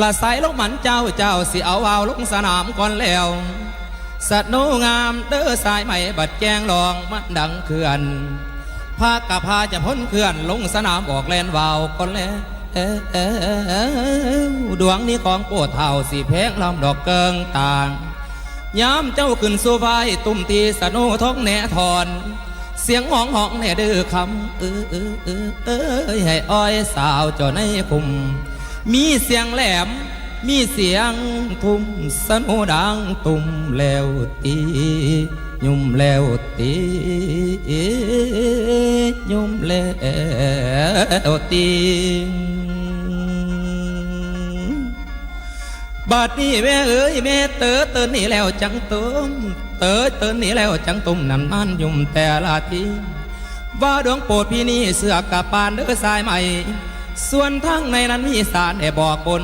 ละสายลงหมันเจ้าเจ้าสิเอาวาวลงสนามก่อนแล้วสัตว์โนงามเด้อสายใหม่บัดแจงลองมันดังเขื่อนพากะพาจะพ้นเขื่อนลงสนามออกแลนวาวก่อนแล้วดวงนี้ของโปวดเท่าสีเพงลำดอกเกิงต่างยามเจ้าขึ้นสู่ไฟตุ่มตีสนุท้องแหน่ทอนเสียงห้องห้องแหน่ดื้อคำเออเออเออเออให้อ้อยสาวเจ้าในคุม มีเสียงแหลม มีเสียงทุ่มสนุดังตุ่มแล้วตียุ่มแล้วตียุ่มแล้วตีบัดนี้แม่เอ้ยแม่เตอเตือนนี่แล้วจังตุ้มเตอเตือนนี่แล้วจังตุ้มนั่นมันยุ่มแต่ละทีว่าดวงโปรดพี่นี่เสือกกับปานเด้อสายใหม่ ส่วนทางในนั้นมีสารแอบบอกบน